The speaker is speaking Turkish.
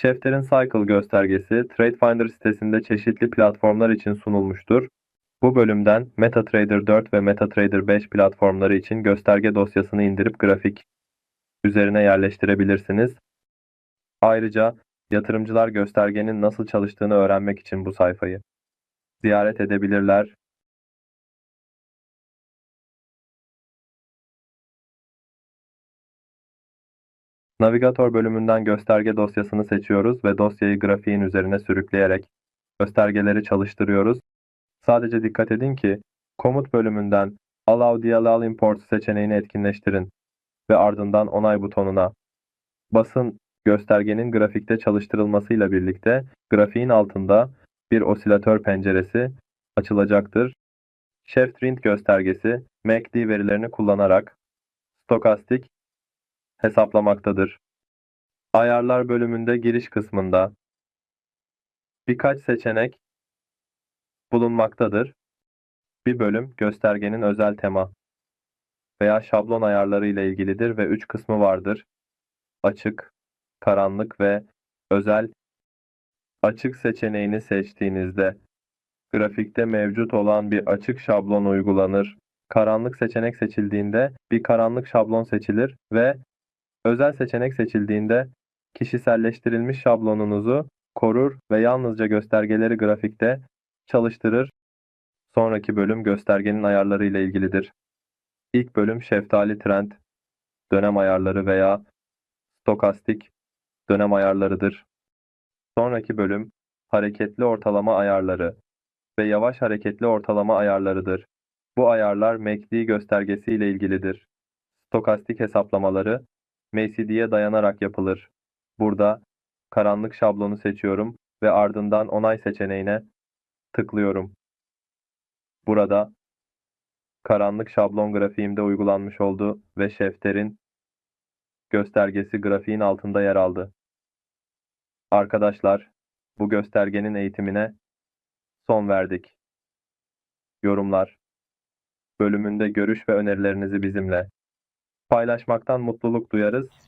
Schefter'in Cycle göstergesi TradeFinder sitesinde çeşitli platformlar için sunulmuştur. Bu bölümden MetaTrader 4 ve MetaTrader 5 platformları için gösterge dosyasını indirip grafik üzerine yerleştirebilirsiniz. Ayrıca yatırımcılar göstergenin nasıl çalıştığını öğrenmek için bu sayfayı ziyaret edebilirler. Navigatör bölümünden gösterge dosyasını seçiyoruz ve dosyayı grafiğin üzerine sürükleyerek göstergeleri çalıştırıyoruz. Sadece dikkat edin ki komut bölümünden Allow DLL Import seçeneğini etkinleştirin ve ardından onay butonuna basın göstergenin grafikte çalıştırılmasıyla birlikte grafiğin altında bir osilatör penceresi açılacaktır. Chef-Trend göstergesi MACD verilerini kullanarak stokastik hesaplamaktadır. Ayarlar bölümünde giriş kısmında birkaç seçenek bulunmaktadır. Bir bölüm göstergenin özel tema veya şablon ayarları ile ilgilidir ve üç kısmı vardır. Açık, karanlık ve özel. Açık seçeneğini seçtiğinizde grafikte mevcut olan bir açık şablon uygulanır. Karanlık seçenek seçildiğinde bir karanlık şablon seçilir ve özel seçenek seçildiğinde kişiselleştirilmiş şablonunuzu korur ve yalnızca göstergeleri grafikte çalıştırır. Sonraki bölüm göstergenin ayarları ile ilgilidir. İlk bölüm şeftali trend, dönem ayarları veya stokastik dönem ayarlarıdır. Sonraki bölüm hareketli ortalama ayarları ve yavaş hareketli ortalama ayarlarıdır. Bu ayarlar MACD göstergesi ile ilgilidir. Stokastik hesaplamaları MACD'ye dayanarak yapılır. Burada karanlık şablonu seçiyorum ve ardından onay seçeneğine tıklıyorum. Burada karanlık şablon grafiğimde uygulanmış oldu ve Schefter'in göstergesi grafiğin altında yer aldı. Arkadaşlar, bu göstergenin eğitimine son verdik. Yorumlar bölümünde görüş ve önerilerinizi bizimle paylaşmaktan mutluluk duyarız.